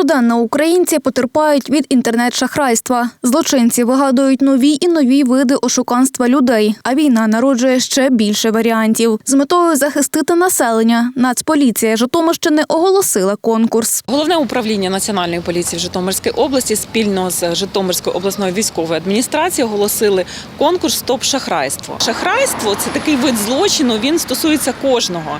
Щоденно українці потерпають від інтернет-шахрайства. Злочинці вигадують нові і нові види ошуканства людей, а війна народжує ще більше варіантів. З метою захистити населення Нацполіція Житомирщини оголосила конкурс. Головне управління національної поліції в Житомирській області спільно з Житомирською обласною військовою адміністрацією оголосили конкурс Стоп шахрайство. Шахрайство це такий вид злочину. Він стосується кожного.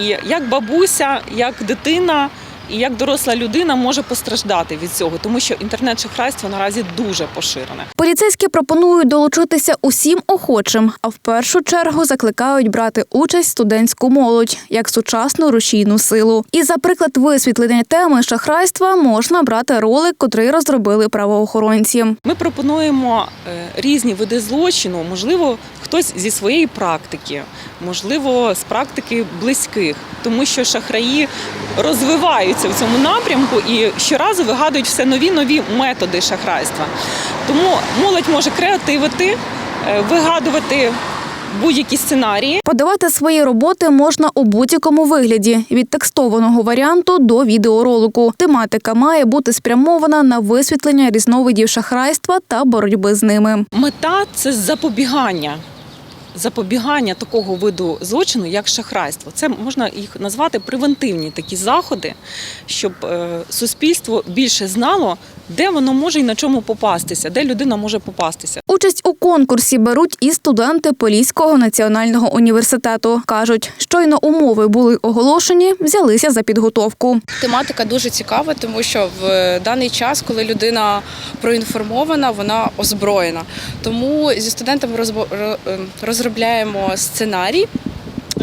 І як бабуся, як дитина. І як доросла людина може постраждати від цього, тому що інтернет-шахрайство наразі дуже поширене. Поліцейські пропонують долучитися усім охочим, а в першу чергу закликають брати участь студентську молодь як сучасну рушійну силу. І за приклад висвітлення теми шахрайства можна брати ролик, котрий розробили правоохоронці. Ми пропонуємо е, різні види злочину, можливо, хтось зі своєї практики, можливо, з практики близьких, тому що шахраї розвиваються в цьому напрямку і щоразу вигадують все нові нові методи шахрайства. Тому молодь може креативити, е, вигадувати будь-які сценарії. Подавати свої роботи можна у будь-якому вигляді від текстованого варіанту до відеоролику. Тематика має бути спрямована на висвітлення різновидів шахрайства та боротьби з ними. Мета це запобігання. Запобігання такого виду злочину, як шахрайство, це можна їх назвати превентивні такі заходи, щоб е, суспільство більше знало, де воно може і на чому попастися, де людина може попастися. Участь у конкурсі беруть і студенти Поліського національного університету. кажуть, щойно умови були оголошені, взялися за підготовку. Тематика дуже цікава, тому що в даний час, коли людина проінформована, вона озброєна. Тому зі студентами розбо- е, розробляємо сценарій.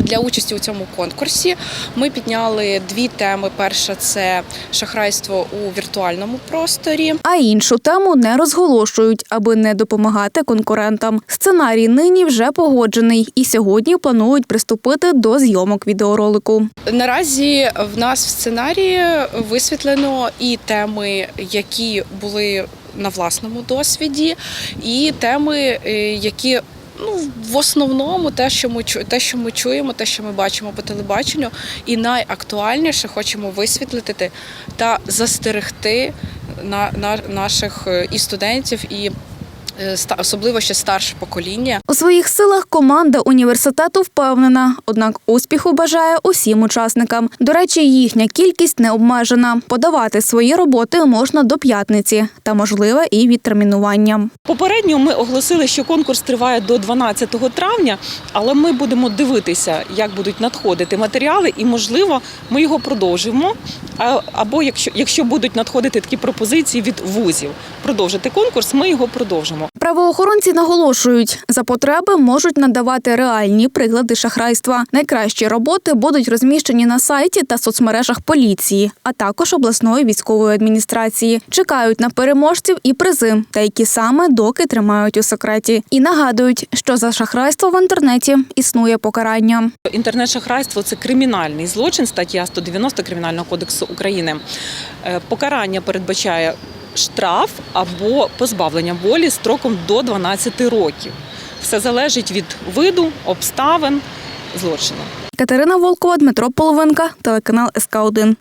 Для участі у цьому конкурсі ми підняли дві теми. Перша це шахрайство у віртуальному просторі. А іншу тему не розголошують, аби не допомагати конкурентам. Сценарій нині вже погоджений, і сьогодні планують приступити до зйомок відеоролику. Наразі в нас в сценарії висвітлено і теми, які були на власному досвіді, і теми, е, які ну в основному те, що ми те, що ми чуємо, те, що ми бачимо по телебаченню, і найактуальніше хочемо висвітлити та застерегти на, на наших е, і студентів, і особливо ще старше покоління. У своїх силах команда університету впевнена, однак успіху бажає усім учасникам. До речі, їхня кількість не обмежена. Подавати свої роботи можна до п'ятниці та можливе і відтермінування. Попередньо ми оголосили, що конкурс триває до 12 травня, але ми будемо дивитися, як будуть надходити матеріали, і можливо, ми його продовжимо. А- Або якщо, якщо будуть надходити такі пропозиції від вузів, продовжити конкурс, ми його продовжимо. Правоохоронці наголошують, за потреби можуть надавати реальні приклади шахрайства. Найкращі роботи будуть розміщені на сайті та соцмережах поліції, а також обласної військової адміністрації. Чекають на переможців і призи, та які саме доки тримають у секреті. І нагадують, що за шахрайство в інтернеті існує покарання. Інтернет-шахрайство це кримінальний злочин, стаття 190 Кримінального кодексу України. Е, Покарання передбачає штраф або позбавлення волі строком до 12 років. Все залежить від виду, обставин злочину. Катерина Волкова, Дмитро Половенка, телеканал СК 1